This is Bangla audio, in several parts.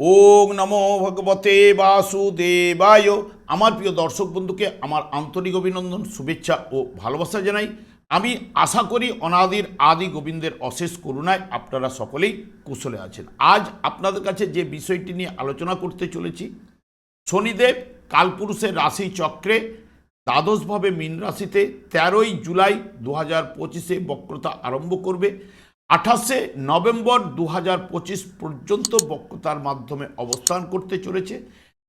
ওং নমো ভগবতে বাসুদেবায়। আমার প্রিয় দর্শক বন্ধুকে আমার আন্তরিক অভিনন্দন, শুভেচ্ছা ও ভালোবাসা জানাই। আমি আশা করি অনাদির আদি গোবিন্দের অশেষ করুণায় আপনারা সকলেই কুশলে আছেন। আজ আপনাদের কাছে যে বিষয়টি নিয়ে আলোচনা করতে চলেছি, শনিদেব কালপুরুষের রাশি চক্রে দ্বাদশভাবে মীন রাশিতে তেরোই জুলাই দু হাজার পঁচিশে বক্রতা আরম্ভ করবে। আঠাশে নভেম্বর দু হাজার পঁচিশ পর্যন্ত বক্রতার মাধ্যমে অবস্থান করতে চলেছে।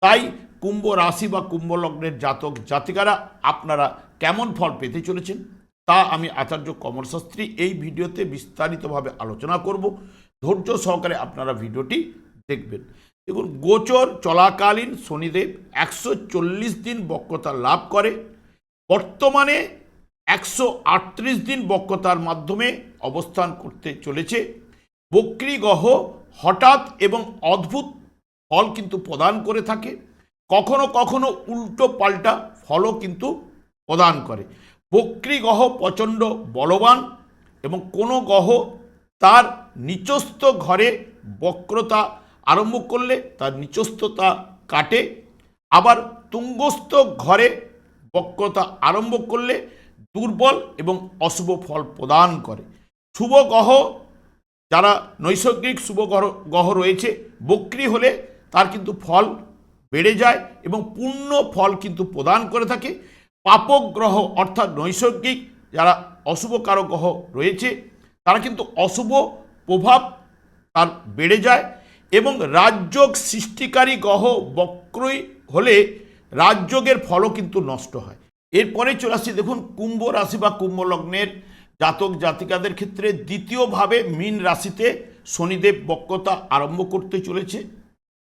তাই কুম্ভ রাশি বা কুম্ভ লগ্নের জাতক জাতিকারা আপনারা কেমন ফল পেতে চলেছেন তা আমি আচার্য কমলশাস্ত্রী এই ভিডিওতে বিস্তারিতভাবে আলোচনা করব। ধৈর্য সহকারে আপনারা ভিডিওটি দেখবেন। দেখুন, গোচর চলাকালীন শনিদেব একশো চল্লিশ দিন বক্রতা লাভ করে। বর্তমানে একশো আটত্রিশ দিন বক্রতার মাধ্যমে অবস্থান করতে চলেছে। বক্রী গ্রহ হঠাৎ এবং অদ্ভুত ফল কিন্তু প্রদান করে থাকে। কখনো কখনো উল্টো পাল্টা ফলও কিন্তু প্রদান করে। বক্রী গ্রহ প্রচণ্ড বলবান এবং কোনো গ্রহ তার নিচস্থ ঘরে বক্রতা আরম্ভ করলে তার নিচস্থতা কাটে। আবার তুঙ্গস্থ ঘরে বক্রতা আরম্ভ করলে দুর্বল এবং অশুভ ফল প্রদান করে। শুভ গ্রহ, যারা নৈসর্গিক শুভ গ্রহ গ্রহ রয়েছে, বক্রি হলে তার কিন্তু ফল বেড়ে যায় এবং পূর্ণ ফল কিন্তু প্রদান করে থাকে। পাপক গ্রহ অর্থাৎ নৈসর্গিক, যারা অশুভ কারক গ্রহ রয়েছে, তারা কিন্তু অশুভ প্রভাব তার বেড়ে যায় এবং রাজযোগ সৃষ্টিকারী গ্রহ বক্রই হলে রাজযোগের ফলও কিন্তু নষ্ট হয়। এরপরে চলে আসছি, দেখুন, কুম্ভ রাশি বা কুম্ভ লগ্নের জাতক জাতিকাদের ক্ষেত্রে দ্বিতীয়ভাবে মীন রাশিতে শনিদেব বক্রতা আরম্ভ করতে চলেছে।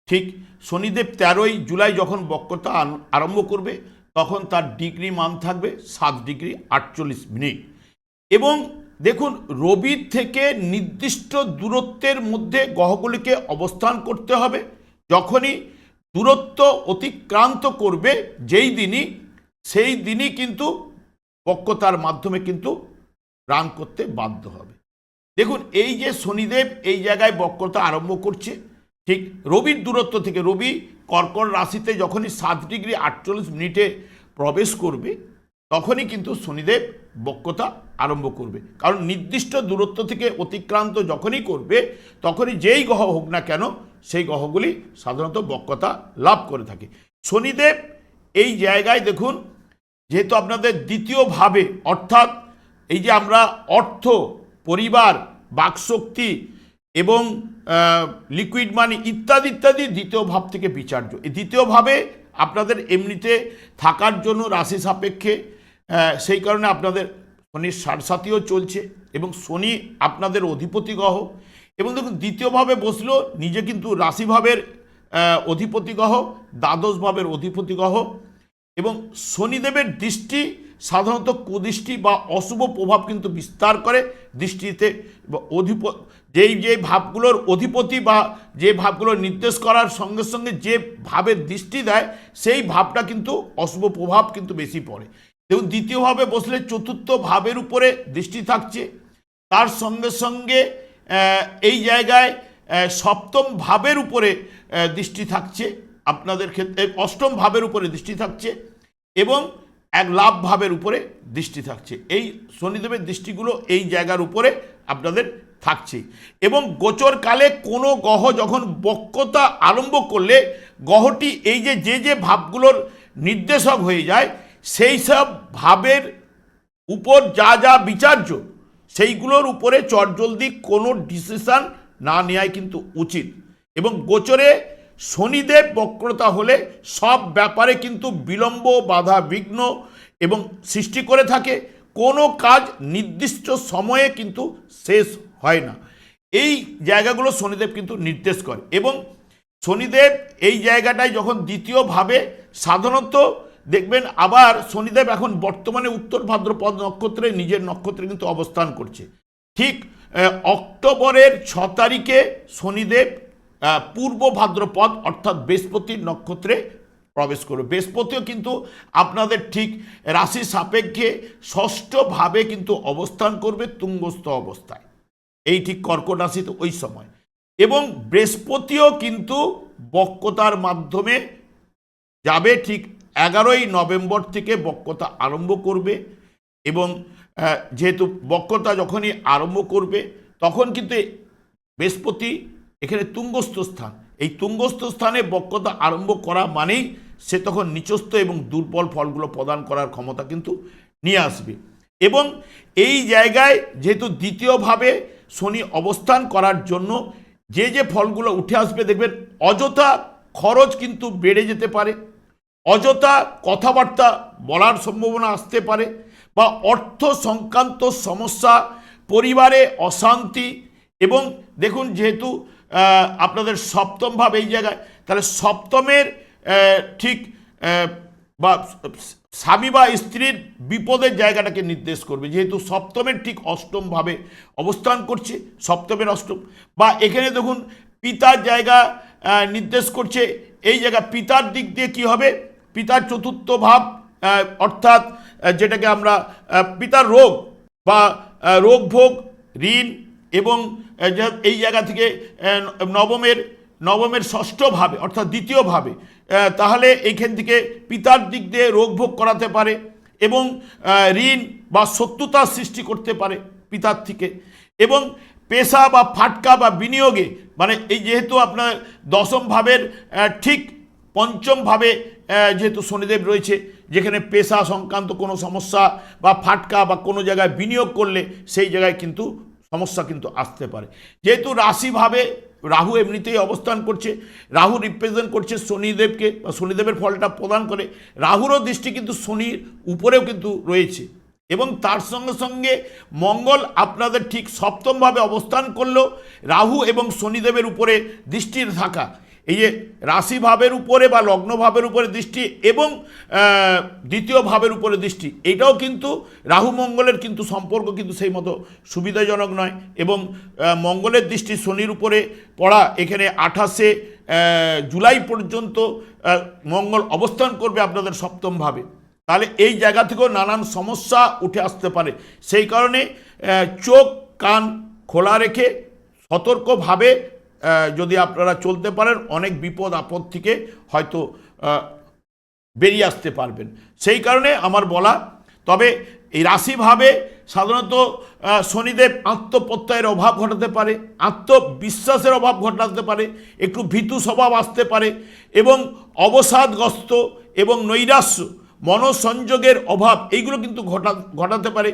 ঠিক, শনিদেব তেরোই জুলাই যখন বক্রতা আরম্ভ করবে, তখন তার ডিগ্রি মান থাকবে সাত ডিগ্রি আটচল্লিশ মিনিট। এবং দেখুন, রবির থেকে নির্দিষ্ট দূরত্বের মধ্যে গ্রহগুলিকে অবস্থান করতে হবে। যখনই দূরত্ব অতিক্রান্ত করবে, যেই দিনই সেই দিনই কিন্তু বক্রতার মাধ্যমে কিন্তু রান করতে বাধ্য হবে। দেখুন, এই যে শনিদেব এই জায়গায় বক্রতা আরম্ভ করছে, ঠিক রবির দূরত্ব থেকে, রবি কর্কট রাশিতে যখনই সাত ডিগ্রি আটচল্লিশ মিনিটে প্রবেশ করবে, তখনই কিন্তু শনিদেব বক্রতা আরম্ভ করবে। কারণ নির্দিষ্ট দূরত্ব থেকে অতিক্রান্ত যখনই করবে, তখনই যেই গ্রহ হোক না কেন, সেই গ্রহগুলি সাধারণত বক্রতা লাভ করে থাকে। শনিদেব এই জায়গায় দেখুন যেহেতু আপনাদের দ্বিতীয়ভাবে অর্থাৎ এই যে আমরা অর্থ, পরিবার, বাকশক্তি এবং লিকুইড মানি ইত্যাদি ইত্যাদি দ্বিতীয় ভাব থেকে বিচার্য। এই দ্বিতীয়ভাবে আপনাদের এমনিতে থাকার জন্য রাশি সাপেক্ষে সেই কারণে আপনাদের শনির সারসাথীও চলছে এবং শনি আপনাদের অধিপতি গ্রহ। এবং দেখুন দ্বিতীয়ভাবে বসল, নিজে কিন্তু রাশিভাবের অধিপতি গ্রহ, দ্বাদশ ভাবের অধিপতি গ্রহ এবং শনিদেবের দৃষ্টি, সাধারণত কুদৃষ্টি বা অশুভ প্রভাব কিন্তু বিস্তার করে দৃষ্টিতে অধিপ, যেই যে ভাবগুলোর অধিপতি বা যে ভাবগুলোর নির্দেশ করার সঙ্গে সঙ্গে যে ভাবের দৃষ্টি দেয়, সেই ভাবটা কিন্তু অশুভ প্রভাব কিন্তু বেশি পড়ে। এবং দ্বিতীয়ভাবে বসলে চতুর্থ ভাবের উপরে দৃষ্টি থাকছে। তার সঙ্গে সঙ্গে এই জায়গায় সপ্তম ভাবের উপরে দৃষ্টি থাকছে। আপনাদের ক্ষেত্রে অষ্টম ভাবের উপরে দৃষ্টি থাকছে এবং এক লাভ ভাবের উপরে দৃষ্টি থাকছে। এই শনিদেবের দৃষ্টিগুলো এই জায়গার উপরে আপনাদের থাকছে। এবং গোচরকালে কোনো গ্রহ যখন বক্রতা আরম্ভ করলে গ্রহটি এই যে যে যে ভাবগুলোর নির্দেশক হয়ে যায়, সেই সব ভাবের উপর যা যা বিচার্য, সেইগুলোর উপরে চটজলদি কোনো ডিসিশন না নেওয়াই কিন্তু উচিত। এবং গোচরে শনিদেব বক্রতা হলে সব ব্যাপারে কিন্তু বিলম্ব, বাধা বিঘ্ন এবং সৃষ্টি করে থাকে। কোনো কাজ নির্দিষ্ট সময়ে কিন্তু শেষ হয় না। এই জায়গাগুলো শনিদেব কিন্তু নির্দেশ করে এবং শনিদেব এই জায়গাটায় যখন দ্বিতীয়ভাবে সাধারণত দেখবেন আবার শনিদেব এখন বর্তমানে উত্তর ভাদ্রপদ নক্ষত্রে নিজের নক্ষত্রে কিন্তু অবস্থান করছে। ঠিক অক্টোবরের ছ তারিখে শনিদেব পূর্ব ভাদ্রপদ, অর্থাৎ বৃহস্পতির নক্ষত্রে প্রবেশ করবে। বৃহস্পতিও কিন্তু আপনাদের ঠিক রাশি সাপেক্ষে ষষ্ঠভাবে কিন্তু অবস্থান করবে তুঙ্গস্থ অবস্থায়। এই ঠিক কর্কট রাশিতে ওই সময়। এবং বৃহস্পতিও কিন্তু বক্রতার মাধ্যমে যাবে ঠিক এগারোই নভেম্বর থেকে বক্রতা আরম্ভ করবে এবং যেহেতু বক্রতা যখনই আরম্ভ করবে, তখন কিন্তু বৃহস্পতি এখানে তুঙ্গস্থ স্থান। এই তুঙ্গস্থ স্থানে বক্রতা আরম্ভ করা মানেই সে তখন নিচস্থ এবং দুর্বল ফলগুলো প্রদান করার ক্ষমতা কিন্তু নিয়ে আসবে। এবং এই জায়গায় যেহেতু দ্বিতীয়ভাবে শনি অবস্থান করার জন্য যে যে ফলগুলো উঠে আসবে, দেখবেন অযথা খরচ কিন্তু বেড়ে যেতে পারে, অযথা কথাবার্তা বলার সম্ভাবনা আসতে পারে বা অর্থ সংক্রান্ত সমস্যা, পরিবারে অশান্তি এবং দেখুন যেহেতু আপনাদের সপ্তম ভাব এই জায়গায়। তাহলে সপ্তমের ঠিক বা স্বামী বা স্ত্রীর বিপদের জায়গাটাকে নির্দেশ করবে। যেহেতু সপ্তমের ঠিক অষ্টম ভাবে অবস্থান করছে, সপ্তমের অষ্টম। বা এখানে দেখুন, পিতার জায়গা নির্দেশ করছে। এই জায়গা পিতার দিক দিয়ে কি হবে? পিতার চতুর্থ ভাব অর্থাৎ যেটাকে আমরা পিতার রোগ বা রোগ ভোগ, ঋণ এবং এই জায়গা থেকে নবমের নবমের ষষ্ঠ ভাবে, অর্থাৎ দ্বিতীয় ভাবে তাহলে এইখান থেকে পিতার দিক দিয়ে রোগ ভোগ করাতে পারে এবং ঋণ বা শত্রুতার সৃষ্টি করতে পারে পিতার থেকে। এবং পেশা বা ফাটকা বা বিনিয়োগে মানে এই যেহেতু আপনার দশম ভাবের ঠিক পঞ্চমভাবে যেহেতু শনিদেব রয়েছে, যেখানে পেশা সংক্রান্ত কোনো সমস্যা বা ফাটকা বা কোনো জায়গায় বিনিয়োগ করলে সেই জায়গায় কিন্তু সমস্যা কিন্তু আসতে পারে। যেহেতু রাশিভাবে রাহু এমনিতেই অবস্থান করছে, রাহু রিপ্রেজেন্ট করছে শনিদেবকে বা শনিদেবের ফলটা প্রদান করে, রাহুরও দৃষ্টি কিন্তু শনির উপরেও কিন্তু রয়েছে। এবং তার সঙ্গে সঙ্গে মঙ্গল আপনাদের ঠিক সপ্তমভাবে অবস্থান করলেও রাহু এবং শনিদেবের উপরে দৃষ্টির থাকা। এই যে রাশি ভাবের উপরে বা লগ্ন ভাবের উপরে দৃষ্টি এবং দ্বিতীয় ভাবের উপরে দৃষ্টি, এটাও কিন্তু রাহু মঙ্গলের কিন্তু সম্পর্ক কিন্তু সেই মতো সুবিধাজনক নয় এবং মঙ্গলের দৃষ্টি শনির উপরে পড়া, এখানে আঠাশে জুলাই পর্যন্ত মঙ্গল অবস্থান করবে আপনাদের সপ্তমভাবে। তাহলে এই জায়গা থেকেও নানান সমস্যা উঠে আসতে পারে। সেই কারণে চোখ, কান খোলা রেখে সতর্কভাবে যদি আপনারা চলতে পারেন, অনেক বিপদ আপদ থেকে হয়তো বেরিয়ে আসতে পারবেন। সেই কারণে আমার বলা, তবে এই রাশিভাবে সাধারণত শনিদেব আত্মপ্রত্যয়ের অভাব ঘটাতে পারে, আত্মবিশ্বাসের অভাব ঘটাতে পারে, একটু ভীতু স্বভাব আসতে পারে এবং অবসাদগ্রস্ত এবং নৈরাশ্য, মনসংযোগের অভাব, এইগুলো কিন্তু ঘটা, ঘটাতে পারে।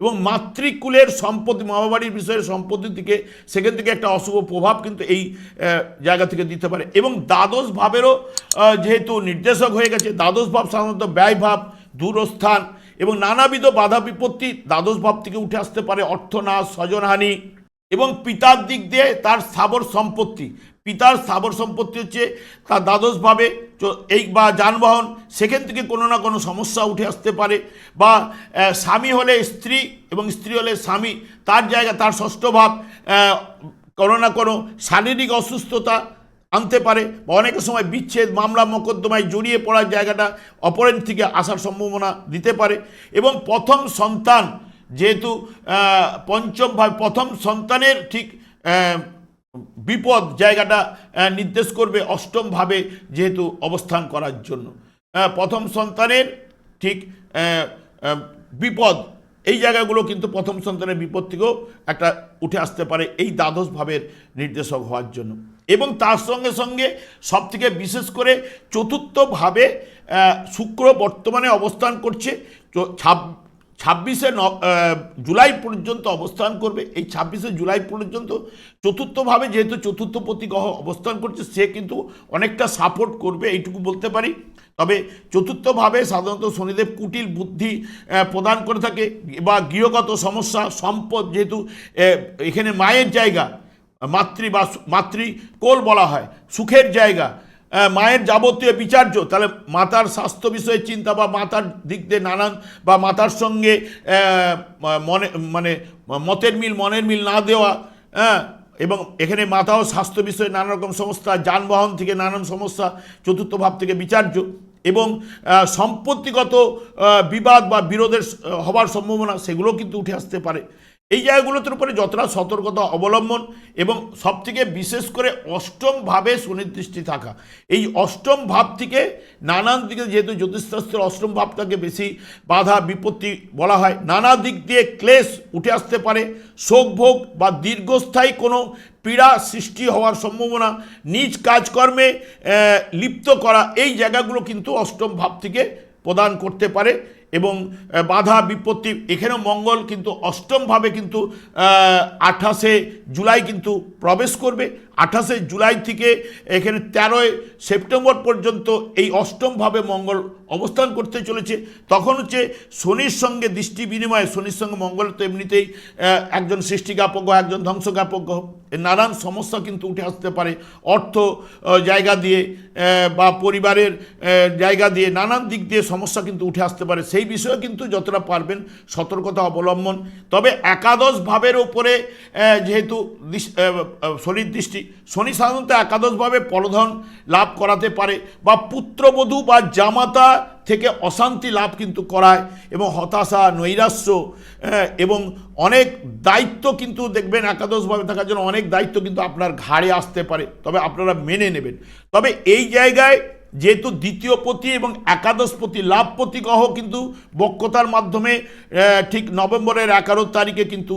এবং মাতৃকুলের সম্পত্তি, মামাবাড়ির বিষয়ের সম্পত্তি থেকে সেখান থেকে একটা অশুভ প্রভাব কিন্তু এই জায়গা থেকে দিতে পারে। এবং দ্বাদশ ভাবেরও যেহেতু নির্দেশক হয়ে গেছে, দ্বাদশ ভাব সাধারণত ব্যয় ভাব, দূরস্থান এবং নানাবিধ বাধা বিপত্তি দ্বাদশ ভাব থেকে উঠে আসতে পারে অর্থনাশ, স্বজনহানি এবং পিতার দিক দিয়ে তার স্থাবর সম্পত্তি। পিতার স্থাবর সম্পত্তি হচ্ছে তার দ্বাদশভাবে এই বা যানবাহন, সেখান থেকে কোনো না কোনো সমস্যা উঠে আসতে পারে। বা স্বামী হলে স্ত্রী এবং স্ত্রী হলে স্বামী, তার জায়গা, তার ষষ্ঠ ভাব কোনো না কোনো শারীরিক অসুস্থতা আনতে পারে বা অনেকের সময় বিচ্ছেদ, মামলা, মোকদ্দমায় জড়িয়ে পড়ার জায়গাটা অপরের থেকে আসার সম্ভাবনা দিতে পারে। এবং প্রথম সন্তান, যেহেতু পঞ্চম ভাব, প্রথম সন্তানের ঠিক বিপদ জায়গাটা নির্দেশ করবে অষ্টমভাবে যেহেতু অবস্থান করার জন্য। প্রথম সন্তানের ঠিক বিপদ, এই জায়গাগুলো কিন্তু প্রথম সন্তানের বিপদ থেকেও একটা উঠে আসতে পারে এই দ্বাদশ ভাবের নির্দেশক হওয়ার জন্য। এবং তার সঙ্গে সঙ্গে সবথেকে বিশেষ করে চতুর্থভাবে শুক্র বর্তমানে অবস্থান করছে ছাব- ছাব্বিশে জুলাই পর্যন্ত অবস্থান করবে। এই ছাব্বিশে জুলাই পর্যন্ত চতুর্থভাবে যেহেতু চতুর্থপতি গ্রহ অবস্থান করছে, সে কিন্তু অনেকটা সাপোর্ট করবে, এইটুকু বলতে পারি। তবে চতুর্থভাবে সাধারণত শনিদেব কুটিল বুদ্ধি প্রদান করে থাকে বা গৃহগত সমস্যা, সম্পদ যেহেতু এখানে মায়ের জায়গা, মাতৃ বা মাতৃকোল বলা হয়, সুখের জায়গা মায়ের যাবতীয় বিচার্য। তাহলে মাতার স্বাস্থ্য বিষয়ে চিন্তা বা মাতার দিক দিয়ে নানান বা মাতার সঙ্গে মনে মানে মতের মিল, মনের মিল না দেওয়া হ্যাঁ এবং এখানে মাতাও স্বাস্থ্য বিষয়ে নানা রকম সমস্যা, যানবাহন থেকে নানান সমস্যা, চতুর্থ ভাব থেকে বিচার্য এবং সম্পত্তিগত বিবাদ বা বিরোধের হবার সম্ভাবনা সেগুলো কিন্তু উঠে আসতে পারে। এই জায়গাগুলোর উপরে যতটা সতর্কতা অবলম্বন এবং সবথেকে বিশেষ করে অষ্টম ভাবে সুনির্দিষ্টি থাকা। এই অষ্টম ভাব থেকে নানান দিকে যেহেতু জ্যোতিষশাস্ত্রের অষ্টম ভাবটাকে বেশি বাধা, বিপত্তি বলা হয়, নানা দিক দিয়ে ক্লেশ উঠে আসতে পারে। শোক ভোগ বা দীর্ঘস্থায়ী কোনো পীড়া সৃষ্টি হওয়ার সম্ভাবনা, নিজ কাজকর্মে লিপ্ত করা, এই জায়গাগুলো কিন্তু অষ্টম ভাব থেকে প্রদান করতে পারে। এবং বাধা বিপত্তি এখানেও মঙ্গল কিন্তু অষ্টমভাবে কিন্তু আঠাশে জুলাই কিন্তু প্রবেশ করবে। আঠাশে জুলাই থেকে এখানে তেরোই সেপ্টেম্বর পর্যন্ত এই অষ্টমভাবে মঙ্গল অবস্থান করতে চলেছে। তখন হচ্ছে শনির সঙ্গে দৃষ্টি বিনিময়ে শনির সঙ্গে মঙ্গল তো এমনিতেই একজন গ্রহ, একজন। এর নানান সমস্যা কিন্তু উঠে আসতে পারে। অর্থ জায়গা দিয়ে বা পরিবারের জায়গা দিয়ে নানান দিক দিয়ে সমস্যা কিন্তু উঠে আসতে পারে। সেই বিষয়ে কিন্তু যতটা পারবেন সতর্কতা অবলম্বন। তবে একাদশ ভাবের ওপরে যেহেতু শনির দৃষ্টি শনি সাধারণত একাদশভাবে পলধন লাভ করাতে পারে বা পুত্রবধূ বা জামাতা থেকে অশান্তি লাভ কিন্তু করায় এবং হতাশা, নৈরাশ্য এবং অনেক দায়িত্ব কিন্তু দেখবেন একাদশভাবে থাকার জন্য অনেক দায়িত্ব কিন্তু আপনার ঘাড়ে আসতে পারে। তবে আপনারা মেনে নেবেন। তবে এই জায়গায় যেহেতু দ্বিতীয় পতি এবং একাদশ পতি লাভপতি গ্রহ কিন্তু বক্ষতার মাধ্যমে ঠিক নভেম্বরের এগারো তারিখে কিন্তু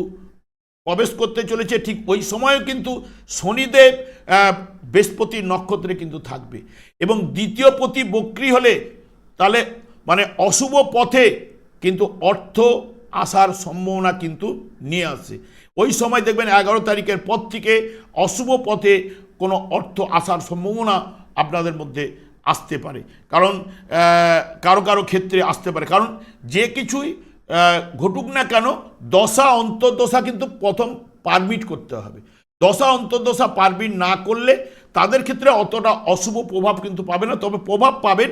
প্রবেশ করতে চলেছে, ঠিক ওই সময়ও কিন্তু শনিদেব বৃহস্পতির নক্ষত্রে কিন্তু থাকবে। এবং দ্বিতীয় পতি বক্রি হলে তাহলে মানে অশুভ পথে কিন্তু অর্থ আসার সম্ভাবনা কিন্তু নিয়ে আসে। ওই সময় দেখবেন এগারো তারিখের পর থেকে অশুভ পথে কোনো অর্থ আসার সম্ভাবনা আপনাদের মধ্যে আসতে পারে। কারণ কারও কারও ক্ষেত্রে আসতে পারে। কারণ যে কিছুই ঘটুক না কেন, দশা অন্তর্দশা কিন্তু প্রথম পারমিট করতে হবে। দশা অন্তর্দশা পারমিট না করলে তাদের ক্ষেত্রে অতটা অশুভ প্রভাব কিন্তু পাবে না। তবে প্রভাব পাবেন,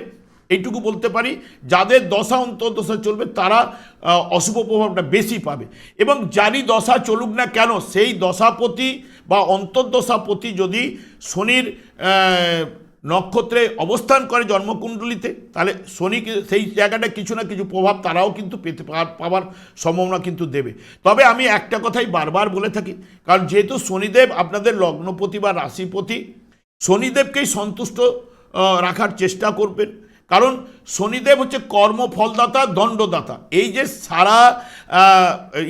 এইটুকু বলতে পারি, যাদের দশা অন্তর্দশা চলবে, তারা অশুভ প্রভাবটা বেশি পাবে। এবং যারই দশা চলুক না কেন, সেই দশাপতি বা অন্তর্দশাপতি যদি শনির নক্ষত্রে অবস্থান করে জন্মকুণ্ডলিতে, তাহলে শনি সেই জায়গাটা কিছু না কিছু প্রভাব তারাও কিন্তু পেতে পাওয়ার সম্ভাবনা কিন্তু দেবে। তবে আমি একটা কথাই বারবার বলে থাকি, কারণ যেহেতু শনিদেব আপনাদের লগ্নপতি বা রাশিপতি, শনিদেবকেই সন্তুষ্ট রাখার চেষ্টা করবেন। কারণ শনিদেব হচ্ছে কর্মফলদাতা, দণ্ডদাতা। এই যে সারা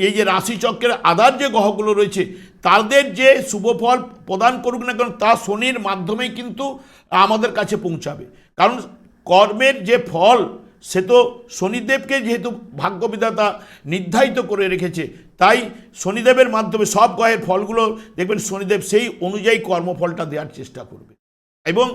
এই যে রাশিচক্রের আধার যে গ্রহগুলো রয়েছে তাদের যে শুভ ফল প্রদান করুক না কেন, তা শনির মাধ্যমেই কিন্তু আমাদের কাছে পৌঁছাবে। কারণ কর্মের যে ফল, সে তো শনিদেবকে যেহেতু ভাগ্যবিধাতা নির্ধারিত করে রেখেছে, তাই শনিদেবের মাধ্যমে সব গ্রহের ফলগুলো, দেখবেন শনিদেব সেই অনুযায়ী কর্মফলটা দেওয়ার চেষ্টা করবে। এবং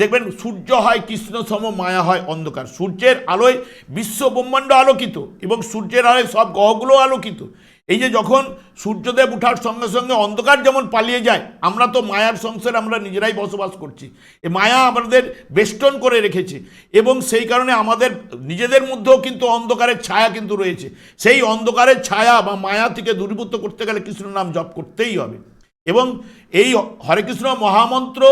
দেখবেন সূর্য হয়, কৃষ্ণ সম, মায়া হয়, অন্ধকার। সূর্যের আলোয় বিশ্ব ব্রহ্মাণ্ড আলোকিত এবং সূর্যের আলোয় সব গ্রহগুলো আলোকিত। এই যে যখন সূর্যদেব ওঠার সঙ্গে সঙ্গে অন্ধকার যেমন পালিয়ে যায়, আমরা তো মায়ার সংসারে আমরা নিজেরাই বসবাস করছি। এ মায়া আমাদের বেষ্টন করে রেখেছে এবং সেই কারণে আমাদের, নিজেদের মধ্যেও কিন্তু অন্ধকারের ছায়া কিন্তু রয়েছে। সেই অন্ধকারের ছায়া বা মায়া থেকে দূরীভূত করতে গেলে কৃষ্ণ নাম জপ করতেই হবে। এবং এই হরে কৃষ্ণ মহামন্ত্র,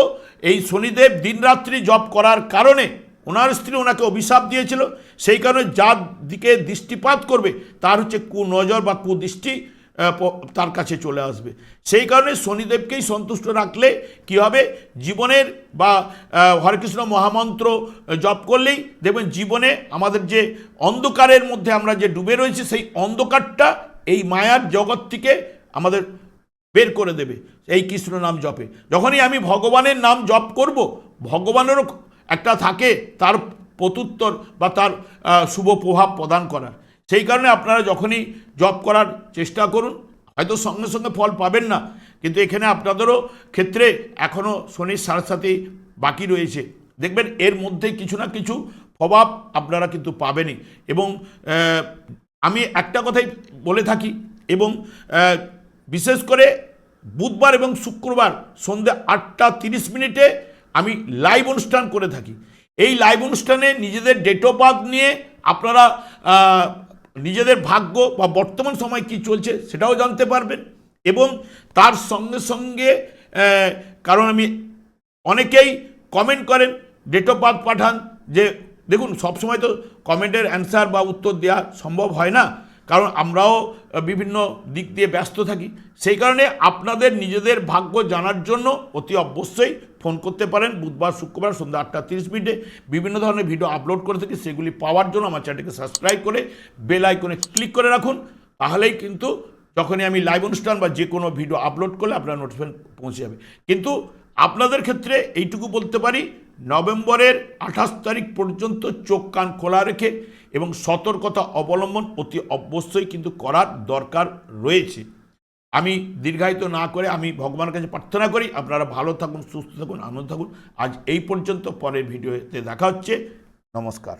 এই শনিদেব দিনরাত্রি জপ করার কারণে ওনার স্ত্রী ওনাকে অভিশাপ দিয়েছিল, সেই কারণে যার দিকে দৃষ্টিপাত করবে, তার হচ্ছে কুনজর বা কুদৃষ্টি তার কাছে চলে আসবে। সেই কারণে শনিদেবকেই সন্তুষ্ট রাখলে কি হবে? জীবনের বা হরেকৃষ্ণ মহামন্ত্র জপ করলেই দেখবেন জীবনে আমাদের যে অন্ধকারের মধ্যে আমরা যে ডুবে রয়েছি, সেই অন্ধকারটা এই মায়ার জগৎ থেকে আমাদের বের করে দেবে, এই কৃষ্ণ নাম জপে। যখনই আমি ভগবানের নাম জপ করব, ভগবানেরও একটা থাকে তার প্রত্যুত্তর বা তার শুভ প্রভাব প্রদান করার। সেই কারণে আপনারা যখনই জব করার চেষ্টা করুন, হয়তো সঙ্গে সঙ্গে ফল পাবেন না, কিন্তু এখানে আপনাদেরও ক্ষেত্রে এখনও শনির সাথে বাকি রয়েছে। দেখবেন এর মধ্যে কিছু না কিছু প্রভাব আপনারা কিন্তু পাবেনই। এবং আমি একটা কথাই বলে থাকি, এবং বিশেষ করে বুধবার এবং শুক্রবার সন্ধ্যে আটটা তিরিশ মিনিটে আমি লাইভ অনুষ্ঠান করে থাকি। এই লাইভ অনুষ্ঠানে নিজেদের ডেট অফ বার্থ নিয়ে আপনারা নিজেদের ভাগ্য বা বর্তমান সময় কি চলছে সেটাও জানতে পারবেন এবং তার সঙ্গে সঙ্গে কারণ আমি অনেকেই কমেন্ট করেন ডেট অফ বার্থ পাঠান যে, দেখুন, সবসময় তো কমেন্টের অ্যান্সার বা উত্তর দেওয়া সম্ভব হয় না। কারণ আমরাও বিভিন্ন দিক দিয়ে ব্যস্ত থাকি। সেই কারণে আপনাদের নিজেদের ভাগ্য জানার জন্য অতি অবশ্যই ফোন করতে পারেন। বুধবার, শুক্রবার সন্ধ্যা আটটা তিরিশ মিনিটে বিভিন্ন ধরনের ভিডিও আপলোড করে থাকি। সেগুলি পাওয়ার জন্য আমার চ্যানেলকে সাবস্ক্রাইব করে বেল আইকনে ক্লিক করে রাখুন। তাহলেই কিন্তু যখনই আমি লাইভ অনুষ্ঠান বা যে কোনো ভিডিও আপলোড করলে আপনার নোটিফিকেশন পৌঁছে যাবে। কিন্তু আপনাদের ক্ষেত্রে এইটুকু বলতে পারি, নভেম্বরের আঠাশ তারিখ পর্যন্ত চোখ কান খোলা রেখে এবং সতর্কতা অবলম্বন অতি অবশ্যই কিন্তু করার দরকার রয়েছে। আমি দীর্ঘায়িত না করে আমি ভগবানের কাছে প্রার্থনা করি, আপনারা ভালো থাকুন, সুস্থ থাকুন, আনন্দ থাকুন। আজ এই পর্যন্ত পরের ভিডিওতে দেখা হচ্ছে। নমস্কার।